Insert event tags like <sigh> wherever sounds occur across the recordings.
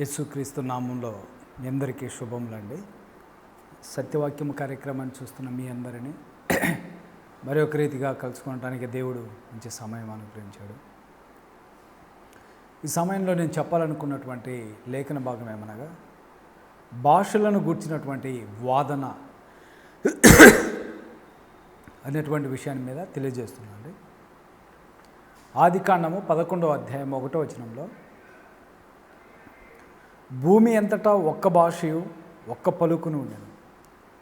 యేసుక్రీస్తు నామంలో మీ అందరికీ శుభములండి. సత్యవాక్యం కార్యక్రమాన్ని చూస్తున్న మీ అందరినీ <clears throat> మరి ఒక రీతిగా కలుసుకోవడానికి దేవుడు మంచి సమయం అనుగ్రహించాడు. ఈ సమయంలో నేను చెప్పాలనుకున్నటువంటి లేఖన భాగం ఏమనగా భాషలను గూర్చినటువంటి వాదన <clears throat> అనేటువంటి విషయాన్ని మీద తెలియజేస్తున్నాను అండి ఆది కాండము పదకొండవ అధ్యాయం ఒకటో వచనంలో భూమి అంతటా ఒక్క భాషయు ఒక్క పలుకును ఉండేది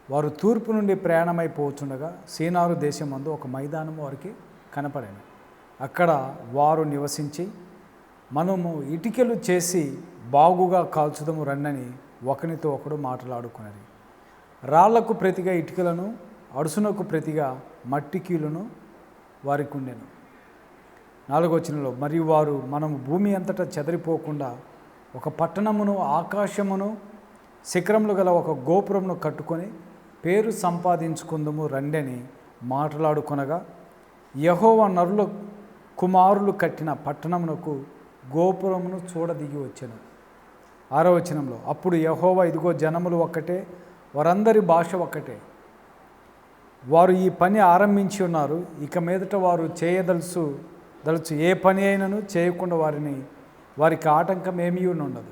వారు తూర్పు నుండి ప్రయాణమైపోవచ్చుండగా సీనారు దేశమందు ఒక మైదానం వారికి కనపడాను. అక్కడ వారు నివసించి మనము ఇటికలు చేసి బాగుగా కాల్చుదము రన్నని ఒకనితో ఒకడు మాట్లాడుకున్నది రాళ్ళకు ప్రతిగా ఇటుకలను అడుసునకు ప్రతిగా మట్టికీలను వారికి ఉండెను. నాలుగో చిన్నలో మరియు వారు మనము భూమి అంతటా చెదరిపోకుండా ఒక పట్టణమును ఆకాశమును శిఖరములు గల ఒక గోపురమును కట్టుకొని పేరు సంపాదించుకుందము రండని మాట్లాడుకొనగా యహోవ నరుల కుమారులు కట్టిన పట్టణమునకు గోపురమును చూడదిగి వచ్చెను. ఆరో వచనంలో అప్పుడు యహోవ ఇదిగో జనములు ఒక్కటే వారందరి భాష ఒక్కటే. వారు ఈ పని ఆరంభించి ఉన్నారు ఇక మీదట వారు చేయదలుసు దలుచు ఏ పని అయినను చేయకుండా వారిని వారికి ఆటంకం ఏమీ ఉండదు.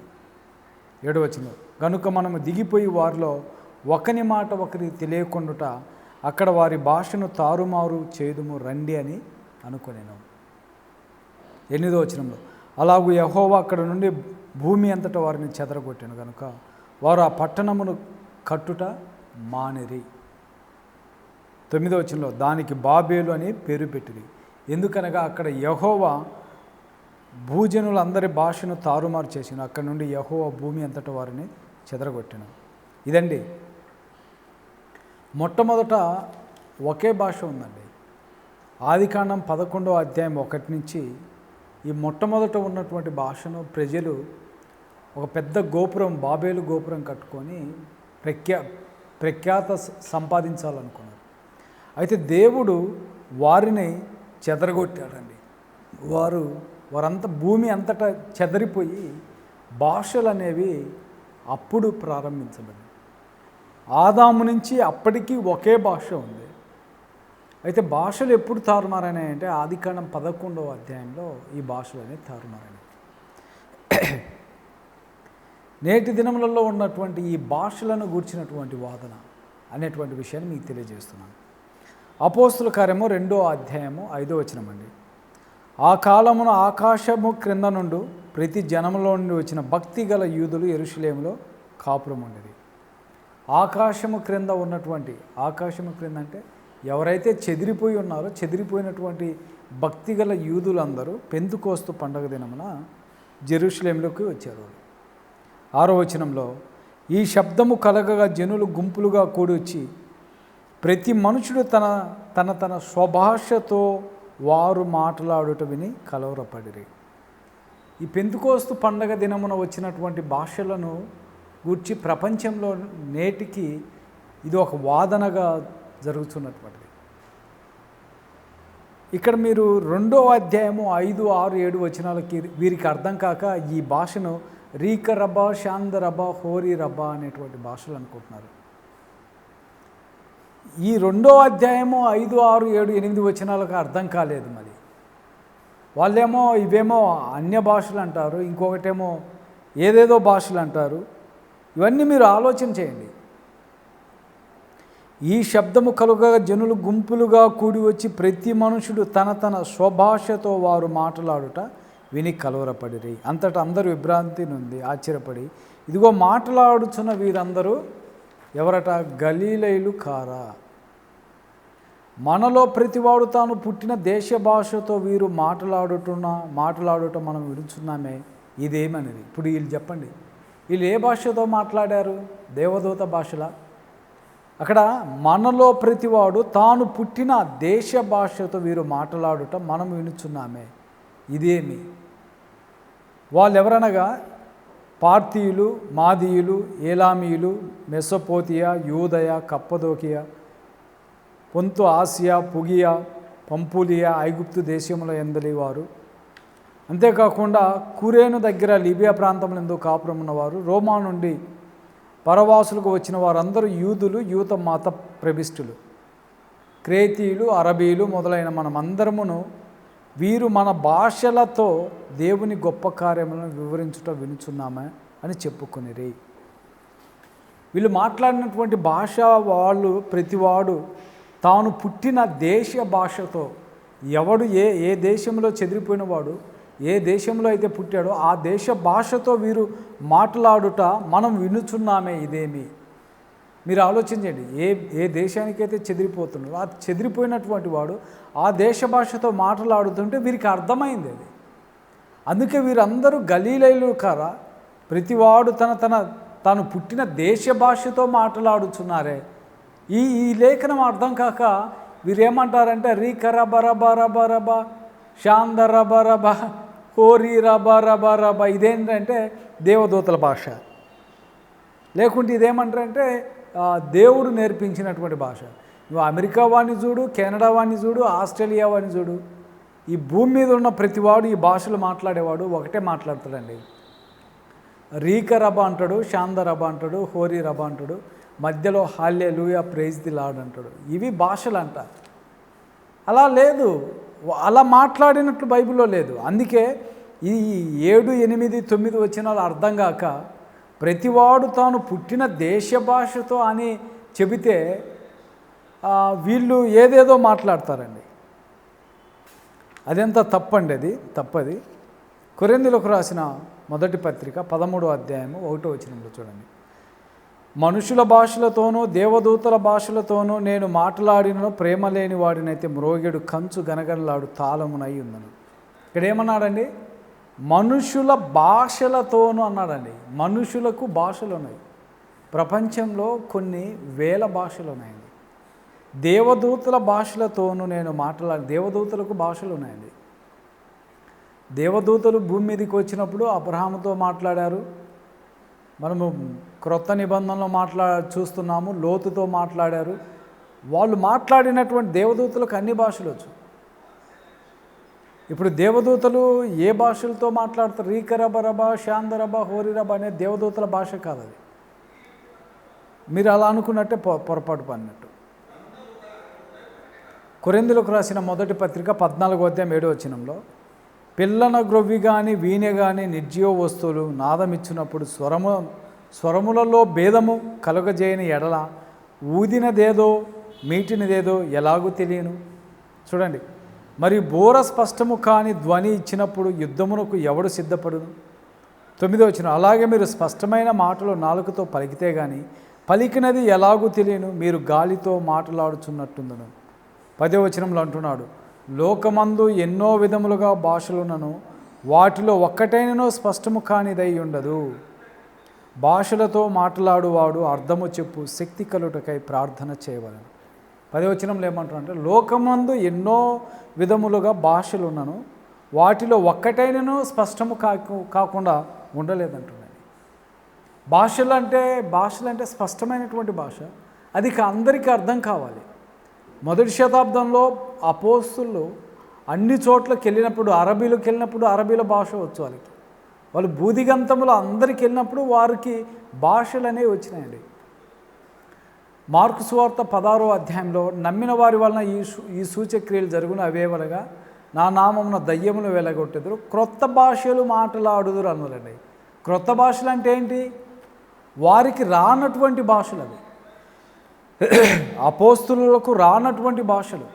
ఏడవచనం గనుక మనము దిగిపోయి వారిలో ఒకని మాట ఒకరి తెలియకుండుట అక్కడ వారి భాషను తారుమారు చేదుము రండి అని అనుకునేను. ఎనిమిదో వచనంలో. అలాగూ యహోవా అక్కడ నుండి భూమి అంతటా వారిని చెదరగొట్టాను కనుక వారు ఆ పట్టణమును కట్టుట మానిరి. తొమ్మిదో వచనంలో. దానికి బాబేలు అని పేరు పెట్టిరి. ఎందుకనగా అక్కడ యహోవా భూజనులందరి భాషను తారుమారు చేసిన అక్కడి నుండి యహోవా భూమి అంతటా వారిని చెదరగొట్టిన. ఇదండి మొట్టమొదట ఒకే భాష ఉందండి. ఆదికాండం పదకొండవ అధ్యాయం ఒకటి నుంచి ఈ మొట్టమొదట ఉన్నటువంటి భాషను ప్రజలు ఒక పెద్ద గోపురం బాబేలు గోపురం కట్టుకొని ప్రఖ్యా ప్రఖ్యాత సంపాదించాలనుకున్నారు. అయితే దేవుడు వారిని చెదరగొట్టాడండి. వారు వారంతా భూమి అంతటా చెదరిపోయి భాషలు అనేవి అప్పుడు ప్రారంభించబడి ఆదాము నుంచి అప్పటికీ ఒకే భాష ఉంది. అయితే భాషలు ఎప్పుడు తారుమారైనాయి అంటే ఆదికాండం పదకొండవ అధ్యాయంలో ఈ భాషలు అనేవి తారుమారైనాయి. నేటి దినములలో ఉన్నటువంటి ఈ భాషలను గూర్చినటువంటి వాదన అనేటువంటి విషయాన్ని మీకు తెలియజేస్తున్నాను. అపోస్తుల కార్యము రెండో అధ్యాయము ఐదో వచనం అండి ఆ కాలమున ఆకాశము క్రింద నుండి ప్రతి జనములో నుండి వచ్చిన భక్తి గల యూదులు ఎరుషులేములో కాపురం ఉండేది. ఆకాశము క్రింద ఉన్నటువంటి ఆకాశము క్రింద అంటే ఎవరైతే చెదిరిపోయి ఉన్నారో చెదిరిపోయినటువంటి భక్తి గల యూదులందరూ పెంతుకోస్తు పండగ దినమున జెరూషలేంలోకి వచ్చారు. ఆరో వచనంలో ఈ శబ్దము కలగగా జనులు గుంపులుగా కూడి వచ్చి ప్రతి మనుషుడు తన తన తన స్వభాషతో వారు మాట్లాడుట విని కలవరపడిరి. ఈ పెంతుకోస్తు పండగ దినమున వచ్చినటువంటి భాషలను గూర్చి ప్రపంచంలో నేటికి ఇది ఒక వాదనగా జరుగుతున్నటువంటిది. ఇక్కడ మీరు రెండో అధ్యాయము ఐదు ఆరు ఏడు వచనాలకి వీరికి అర్థం కాక ఈ భాషను రీక రబా శాంద రబా హోరీ రబా అనేటువంటి భాషలు అనుకుంటున్నారు. ఈ రెండో అధ్యాయము ఐదు ఆరు ఏడు ఎనిమిది వచనాలకు అర్థం కాలేదు మరి. వాళ్ళేమో ఇవేమో అన్య భాషలు అంటారు ఇంకొకటేమో ఏదేదో భాషలు అంటారు. ఇవన్నీ మీరు ఆలోచన చేయండి. ఈ శబ్దము కలుగగా జనులు గుంపులుగా కూడి వచ్చి ప్రతి మనుషుడు తన తన స్వభాషతో వారు మాట్లాడుట విని కలవరపడిరి. అంతటా అందరూ విభ్రాంతి నుండి ఆశ్చర్యపడి ఇదిగో మాట్లాడుచున్న వీరందరూ ఎవరట? గలీలైలు కారా? మనలో ప్రతివాడు తాను పుట్టిన దేశ భాషతో వీరు మాట్లాడుతున్న మాట్లాడటం మనం విడుచున్నామే ఇదేమనేది ఇప్పుడు వీళ్ళు చెప్పండి. వీళ్ళు ఏ భాషతో మాట్లాడారు? దేవదూత భాషలా? అక్కడ మనలో ప్రతివాడు తాను పుట్టిన దేశ భాషతో వీరు మాట్లాడటం మనం వినుచున్నామే. ఇదేమి? వాళ్ళు ఎవరనగా పార్థీయులు మాదీయులు ఏలామీయులు మెసపోతియా యూదయ కప్పదోకియా పొంతు ఆసియా పుగియా పంపులియా ఐగుప్తు దేశముల ఎందలి వారు. అంతేకాకుండా కురేను దగ్గర లిబియా ప్రాంతంలో కాపురం ఉన్నవారు రోమా నుండి పరవాసులకు వచ్చిన వారందరూ యూదులు యూత మత ప్రవిష్టులు క్రేతీయులు అరబీలు మొదలైన మనమందరమును వీరు మన భాషలతో దేవుని గొప్ప కార్యములను వివరించుట వినుచున్నామే అని చెప్పుకొనిరి. వీళ్ళు మాట్లాడినటువంటి భాష వాళ్ళు ప్రతివాడు తాను పుట్టిన దేశ భాషతో ఎవడు ఏ ఏ దేశంలో చెదిరిపోయినవాడు ఏ దేశంలో అయితే పుట్టాడో ఆ దేశ భాషతో వీరు మాట్లాడుట మనం వినుచున్నామే ఇదేమి? మీరు ఆలోచించండి ఏ ఏ దేశానికైతే చెదిరిపోతున్నారో ఆ చెదిరిపోయినటువంటి వాడు ఆ దేశ భాషతో మాట్లాడుతుంటే వీరికి అర్థమైంది అది. అందుకే వీరందరూ గలీలైలు కారా ప్రతివాడు తన తన తాను పుట్టిన దేశ భాషతో మాట్లాడుచున్నారే ఈ ఈ లేఖనం అర్థం కాక వీరేమంటారంటే రీ కరబ రబ రబ రబ శాంద రబ రబ హోరీ రబ రబ రబ ఇదేంటంటే దేవదూతల భాష. లేకుంటే ఇదేమంటారంటే దేవుడు నేర్పించినటువంటి భాష. నువ్వు అమెరికా వాడిని చూడు కెనడా వాడిని చూడు ఆస్ట్రేలియా వాడిని చూడు. ఈ భూమి మీద ఉన్న ప్రతివాడు ఈ భాషలు మాట్లాడేవాడు ఒకటే మాట్లాడతాడండి. రీక రబ అంటాడు శాంద రబ అంటాడు హోరీ రబ అంటాడు మధ్యలో హాల్యే లూయా ప్రైజ్ ది లాడ్ అంటాడు. ఇవి భాషలు అంట అలా లేదు. అలా మాట్లాడినట్లు బైబిల్లో లేదు. అందుకే ఈ ఏడు ఎనిమిది తొమ్మిది వచ్చినాలు అర్థం కాక ప్రతివాడు తాను పుట్టిన దేశ భాషతో అని చెబితే వీళ్ళు ఏదేదో మాట్లాడతారండి. అదెంత తప్పండి అది? తప్పది. కొరెందులకు రాసిన మొదటి పత్రిక పదమూడో అధ్యాయము ఒకటో వచనంలో చూడండి. మనుషుల భాషలతోనూ దేవదూతల భాషలతోనూ నేను మాట్లాడినను ప్రేమ లేని వాడినైతే మ్రోగిడు కంచు గనగనలాడు తాళమునై ఉందను ఇక్కడ ఏమన్నాడండి మనుషుల భాషలతోనూ అన్నాడండి. మనుషులకు భాషలు ఉన్నాయి ప్రపంచంలో కొన్ని వేల భాషలు ఉన్నాయండి దేవదూతల భాషలతోనూ నేను మాట్లాడి దేవదూతలకు భాషలు ఉన్నాయండి దేవదూతలు భూమి మీదకి వచ్చినప్పుడు అబ్రహాముతో మాట్లాడారు. మనము క్రొత్త నిబంధనలో మాట్లా చూస్తున్నాము లోతుతో మాట్లాడారు. వాళ్ళు మాట్లాడినటువంటి దేవదూతలకు అన్ని భాషలు వచ్చు. ఇప్పుడు దేవదూతలు ఏ భాషలతో మాట్లాడతారు? రీకరబరబ శాందరబ హోరిరబ అనే దేవదూతల భాష కాదు అది. మీరు అలా అనుకున్నట్టే పొ పొరపాటు పడినట్టు. కొరెందులకు రాసిన మొదటి పత్రిక పద్నాలుగో అధ్యాయం ఏడో వచనంలో పిల్లన గ్రొవ్వి కానీ వీణె కానీ నిర్జీవ వస్తువులు నాదమిచ్చినప్పుడు స్వరము స్వరములలో భేదము కలుగజేయని ఎడల ఊదినదేదో మీటినదేదో ఎలాగూ తెలియను. చూడండి మరి బోర స్పష్టము కాని ధ్వని ఇచ్చినప్పుడు యుద్ధమునకు ఎవడు సిద్ధపడును తొమ్మిదో వచ్చిన అలాగే మీరు స్పష్టమైన మాటలు నాలుకతో పలికితే కానీ పలికినది ఎలాగూ తెలియను మీరు గాలితో మాట్లాడుచున్నట్టుందను. పదే వచనంలో అంటున్నాడు లోకమందు ఎన్నో విధములుగా భాషలున్నను వాటిలో ఒక్కటైనను స్పష్టము కానిదై ఉండదు. భాషలతో మాట్లాడువాడు అర్థము చెప్పు శక్తి కలుటకై ప్రార్థన చేయవలను. పదవచనంలో ఏమంటారంటే లోకమందు ఎన్నో విధములుగా భాషలు ఉన్నాను వాటిలో ఒక్కటైనను స్పష్టము కాకు కాకుండా ఉండలేదంటున్నాయి భాషలు అంటే భాషలు అంటే స్పష్టమైనటువంటి భాష అది అందరికీ అర్థం కావాలి. మొదటి శతాబ్దంలో అపోస్తులు అన్ని చోట్లకి వెళ్ళినప్పుడు అరబీలోకి వెళ్ళినప్పుడు అరబీల భాష వచ్చు వాళ్ళకి. వాళ్ళు బూదిగంతములు అందరికి వెళ్ళినప్పుడు వారికి భాషలు అనేవి వచ్చినాయండి. మార్కు సువార్త పదారో అధ్యాయంలో నమ్మిన వారి వలన ఈ ఈ సూచక్రియలు జరుగును అవేవలగా నా నామమున దయ్యములు వెలగొట్టెదురు క్రొత్త భాషలు మాట్లాడుదురు అన్నదండి. క్రొత్త భాషలు అంటే ఏంటి? వారికి రానటువంటి భాషలు అవి. అపోస్తులకు రానటువంటి భాషలు.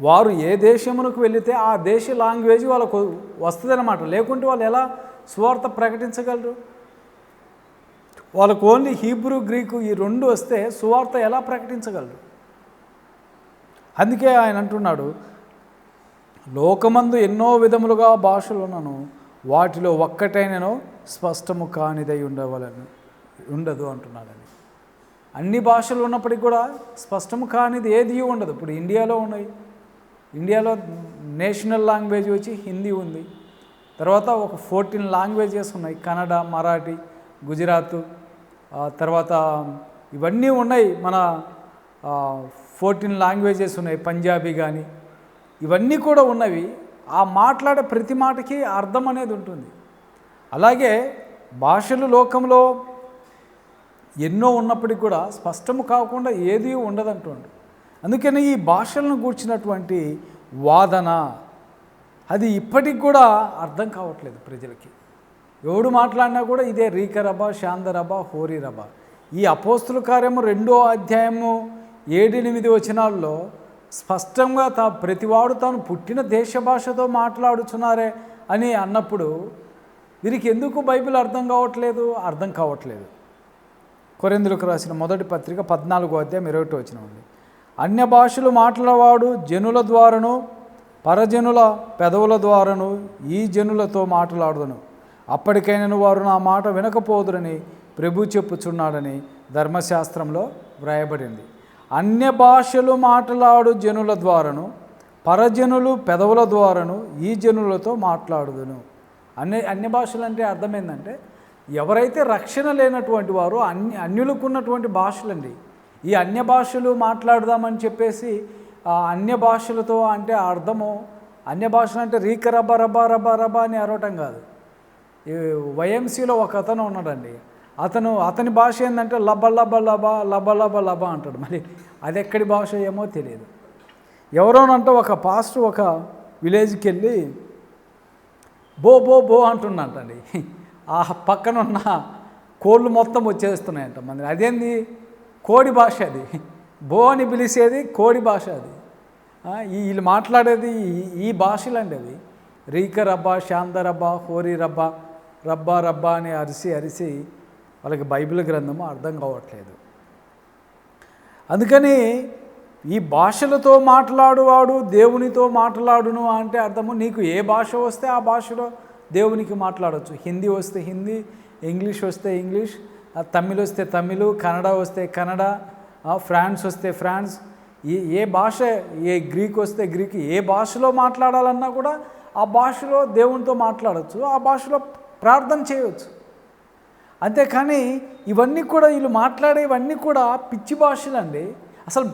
వారు ఏ దేశమునకు వెళితే ఆ దేశ లాంగ్వేజ్ వాళ్ళకు వస్తుందన్నమాట. లేకుంటే వాళ్ళు ఎలా స్వార్థ ప్రకటించగలరు? వాళ్ళకు ఓన్లీ హీబ్రూ గ్రీకు ఈ రెండు వస్తే సువార్త ఎలా ప్రకటించగలరు? అందుకే ఆయన అంటున్నాడు లోకమందు ఎన్నో విధములుగా భాషలున్నాను వాటిలో ఒక్కటైనను స్పష్టము కానిదై ఉండవలను ఉండదు అంటున్నాడని. అన్ని భాషలు ఉన్నప్పటికీ కూడా స్పష్టము కానిది ఏది ఉండదు. ఇప్పుడు ఇండియాలో ఉన్నాయి. ఇండియాలో నేషనల్ లాంగ్వేజ్ వచ్చి హిందీ ఉంది. తర్వాత ఒక ఫోర్టీన్ లాంగ్వేజెస్ ఉన్నాయి. కన్నడ మరాఠీ గుజరాత్ తర్వాత ఇవన్నీ ఉన్నాయి మన ఫోర్టీన్ లాంగ్వేజెస్ ఉన్నాయి పంజాబీ కానీ ఇవన్నీ కూడా ఉన్నవి. ఆ మాట్లాడే ప్రతి మాటకి అర్థం అనేది ఉంటుంది. అలాగే భాషలు లోకంలో ఎన్నో ఉన్నప్పటికీ కూడా స్పష్టము కాకుండా ఏది ఉండదంటుండు అందుకని ఈ భాషలను గూర్చినటువంటి వాదన అది ఇప్పటికి కూడా అర్థం కావట్లేదు ప్రజలకి. ఎవడు మాట్లాడినా కూడా ఇదే రీకరబ శాందరబ హోరిరబ ఈ అపోస్తుల కార్యము రెండో అధ్యాయము ఏడెనిమిది వచనాల్లో స్పష్టంగా తా ప్రతివాడు తాను పుట్టిన దేశ భాషతో మాట్లాడుచున్నారే అని అన్నప్పుడు వీరికి ఎందుకు బైబిల్ అర్థం కావట్లేదు? అర్థం కావట్లేదు. కొరిందులకు రాసిన మొదటి పత్రిక పద్నాలుగో అధ్యాయం ఇరవై ఒకటి వచ్చిన ఉంది. అన్య భాషలు మాట్లాడేవాడు జనుల ద్వారాను పరజనుల పెదవుల ద్వారాను ఈ జనులతో మాట్లాడుదును. అప్పటికైనా వారు నా మాట వినకపోదురని ప్రభు చెప్పుచున్నాడని ధర్మశాస్త్రంలో వ్రాయబడింది. అన్య భాషలు మాట్లాడు జనుల ద్వారాను పరజనులు పెదవుల ద్వారాను ఈ జనులతో మాట్లాడుదును. అన్ని అన్య భాషలు అంటే అర్థం ఏంటంటే ఎవరైతే రక్షణ లేనటువంటి వారు అన్య అన్యులకు ఉన్నటువంటి భాషలండి. ఈ అన్య భాషలు మాట్లాడదామని చెప్పేసి అన్య భాషలతో అంటే అర్థము అన్య భాషలు అంటే రీక రబ్బ రబ్బ రబ్బ రబ్బ అని అరవటం కాదు. వైఎంసీలో ఒక అతను ఉన్నాడండి. అతను అతని భాష ఏంటంటే లబ లబ లబ లబ లబ లబ అంటాడు. మరి అది ఎక్కడి భాష ఏమో తెలియదు. ఎవరోనంటే ఒక పాస్టర్ ఒక విలేజ్కి వెళ్ళి బో బో బో అంటున్నట్టండి ఆ పక్కన ఉన్న కోళ్ళు మొత్తం వచ్చేస్తున్నాయంట మంది అదేంది? కోడి భాష అది. బో అని పిలిచేది కోడి భాష అది. వీళ్ళు మాట్లాడేది ఈ- ఈ భాషలండి అవి. రీక రబ్బా శాంత హోరీ రబ్బా రబ్బా రబ్బా అని అరిసి అరిసి వాళ్ళకి బైబిల్ గ్రంథము అర్థం కావట్లేదు. అందుకని ఈ భాషలతో మాట్లాడువాడు దేవునితో మాట్లాడును అంటే అర్థము నీకు ఏ భాష వస్తే ఆ భాషలో దేవునికి మాట్లాడవచ్చు హిందీ వస్తే హిందీ ఇంగ్లీష్ వస్తే ఇంగ్లీష్ తమిళ్ వస్తే తమిళ్ కన్నడ వస్తే కన్నడ ఫ్రాన్స్ వస్తే ఫ్రాన్స్ ఏ ఏ భాష ఏ గ్రీక్ వస్తే గ్రీక్ ఏ భాషలో మాట్లాడాలన్నా కూడా ఆ భాషలో దేవునితో మాట్లాడవచ్చు ఆ భాషలో ప్రార్థన చేయవచ్చు అంతేకాని ఇవన్నీ కూడా వీళ్ళు మాట్లాడేవన్నీ కూడా పిచ్చి భాషలండి. అసలు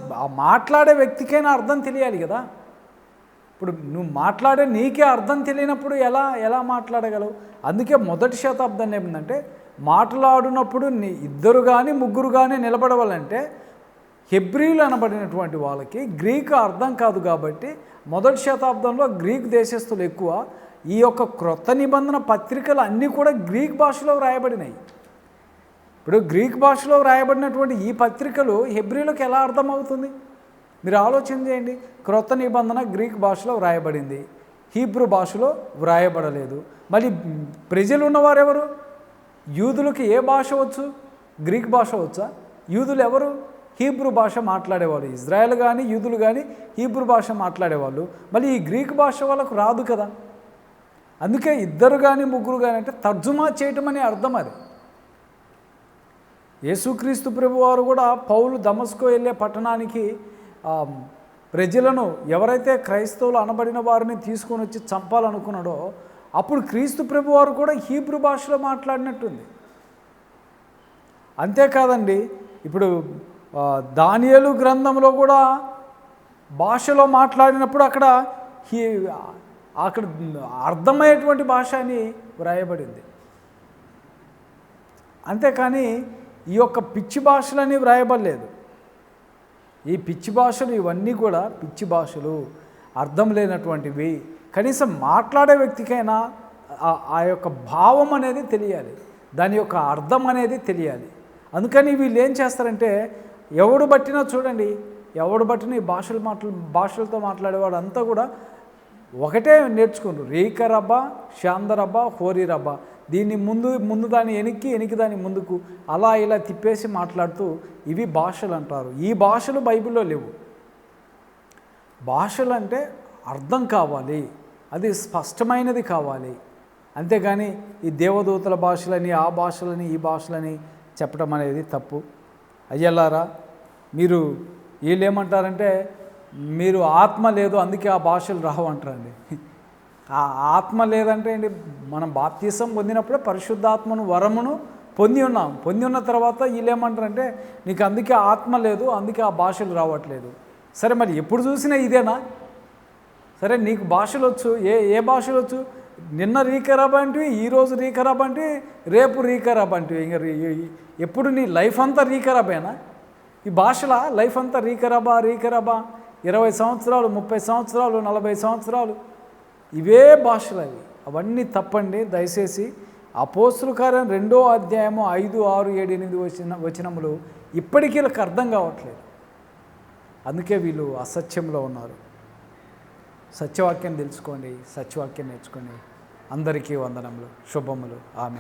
మాట్లాడే వ్యక్తికైనా అర్థం తెలియాలి కదా. ఇప్పుడు నువ్వు మాట్లాడే నీకే అర్థం తెలియనప్పుడు ఎలా ఎలా మాట్లాడగలవు? అందుకే మొదటి శతాబ్దం ఏమిందంటే మాట్లాడినప్పుడు నీ ఇద్దరు కానీ ముగ్గురు కానీ నిలబడవాలంటే హెబ్రీలు అనబడినటువంటి వాళ్ళకి గ్రీకు అర్థం కాదు కాబట్టి మొదటి శతాబ్దంలో గ్రీక్ దేశస్తులు ఎక్కువ ఈ యొక్క క్రొత్త నిబంధన పత్రికలు అన్నీ కూడా గ్రీక్ భాషలో వ్రాయబడినాయి. ఇప్పుడు గ్రీక్ భాషలో వ్రాయబడినటువంటి ఈ పత్రికలు హెబ్రిలకు ఎలా అర్థమవుతుంది? మీరు ఆలోచన చేయండి. క్రొత్త నిబంధన గ్రీక్ భాషలో వ్రాయబడింది. హీబ్రూ భాషలో వ్రాయబడలేదు. మళ్ళీ ప్రజలు ఉన్నవారెవరు యూదులకు యూదులకి ఏ భాష వచ్చు? గ్రీక్ భాష వచ్చా? యూదులు ఎవరు? హీబ్రూ భాష మాట్లాడేవాళ్ళు. ఇజ్రాయెల్ కానీ యూదులు కానీ హీబ్రూ భాష మాట్లాడేవాళ్ళు. మళ్ళీ ఈ గ్రీక్ భాష వాళ్ళకు రాదు కదా? అందుకే ఇద్దరు కానీ ముగ్గురు కానీ అంటే తర్జుమా చేయటం అనే అర్థం అది. యేసుక్రీస్తు ప్రభు వారు కూడా పౌలు దమస్కో వెళ్ళే పట్టణానికి ప్రజలను ఎవరైతే క్రైస్తవులు అనబడిన వారిని తీసుకొని వచ్చి చంపాలనుకున్నాడో అప్పుడు క్రీస్తు ప్రభు వారు కూడా హీబ్రూ భాషలో మాట్లాడినట్టుంది. అంతేకాదండి ఇప్పుడు దానియలు గ్రంథంలో కూడా భాషలో మాట్లాడినప్పుడు అక్కడ హీ అక్కడ అర్థమయ్యేటువంటి భాష అని వ్రాయబడింది. అంతేకాని ఈ యొక్క పిచ్చి భాషలని వ్రాయబడలేదు. ఈ పిచ్చి భాషలు ఇవన్నీ కూడా పిచ్చి భాషలు అర్థం లేనటువంటివి. కనీసం మాట్లాడే వ్యక్తికైనా ఆ- యొక్క భావం అనేది తెలియాలి. దాని యొక్క అర్థం అనేది తెలియాలి. అందుకని వీళ్ళు ఏం చేస్తారంటే ఎవడు బట్టినా చూడండి ఎవడు బట్టిన ఈ భాషలు మాట్లా భాషలతో మాట్లాడేవాడు అంతా కూడా ఒకటే నేర్చుకుంటారు రీక రబ్బ శాందరబ్బ హోరీ రబ్బ దీన్ని ముందు ముందు దాన్ని వెనక్కి వెనక్కి దాని ముందుకు అలా ఇలా తిప్పేసి మాట్లాడుతూ ఇవి భాషలు అంటారు. ఈ భాషలు బైబిల్లో లేవు. భాషలు అంటే అర్థం కావాలి. అది స్పష్టమైనది కావాలి. అంతేగాని ఈ దేవదూతల భాషలని ఆ భాషలని ఈ భాషలని చెప్పడం అనేది తప్పు. అయ్యలారా మీరు వీళ్ళు ఏమంటారంటే మీరు ఆత్మ లేదు అందుకే ఆ భాషలు రావు అంటారండి. ఆ ఆత్మ లేదంటే ఏంటి? మనం బాప్తీసం పొందినప్పుడే పరిశుద్ధాత్మను వరమును పొంది ఉన్నాం. పొంది ఉన్న తర్వాత వీళ్ళేమంటారంటే నీకు అందుకే ఆత్మ లేదు అందుకే ఆ భాషలు రావట్లేదు. సరే మరి ఎప్పుడు చూసినా ఇదేనా? సరే నీకు భాషలు వచ్చు ఏ ఏ భాషలు వచ్చు? నిన్న రీకరాబ్ అంటివి ఈరోజు రీకరాబ్ అంటే రేపు రీకరాబ్ అంటివి. ఇంక ఎప్పుడు నీ లైఫ్ అంతా రీకరాబేనా ఈ భాషలా? లైఫ్ అంతా రీకరాబా రీకరాబా ఇరవై సంవత్సరాలు ముప్పై సంవత్సరాలు నలభై సంవత్సరాలు. ఇవే భాషలు అవి. అవన్నీ తప్పండి. దయచేసి అపోస్తుల కార్యం రెండో అధ్యాయము ఐదు ఆరు ఏడు ఎనిమిది వచ్చిన వచనములు ఇప్పటికీ వీళ్ళకి అర్థం కావట్లేదు. అందుకే వీళ్ళు అసత్యంలో ఉన్నారు. సత్యవాక్యం తెలుసుకోండి సత్యవాక్యం నేర్చుకోండి. అందరికీ వందనములు శుభములు. ఆమె